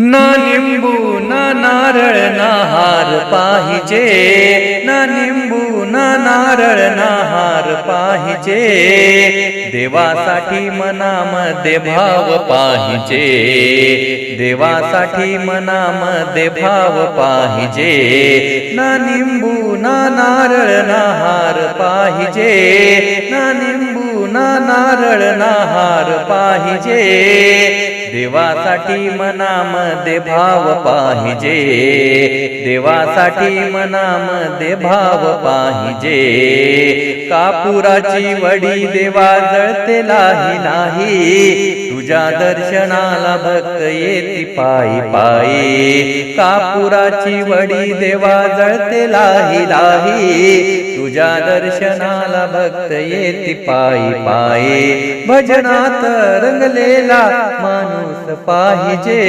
ना निंबू ना नारळ ना हार पाहिजे. ना निंबू ना नारळ ना हार पाहिजे. देवासाठी मनामध्ये भाव पाहिजे. देवासाठी मनामध्ये भाव पाहिजे. ना निंबू ना नारळ ना हार पाहिजे. ना निंबू ना नारळ ना हार पाहिजे. देवासाठी मनामध्ये भाव पाहिजे. देवासाठी मनामध्ये भाव पाहिजे. कापुराची वडी देवा जळते लाही नाही. तुझ्या दर्शनाला भक्त येती पायी पायी. कापुराची वडी देवा जळते लाही तुझ्या दर्शनाला भक्त येती पायी पायी. भजनात रंगलेला माणूस पाहिजे.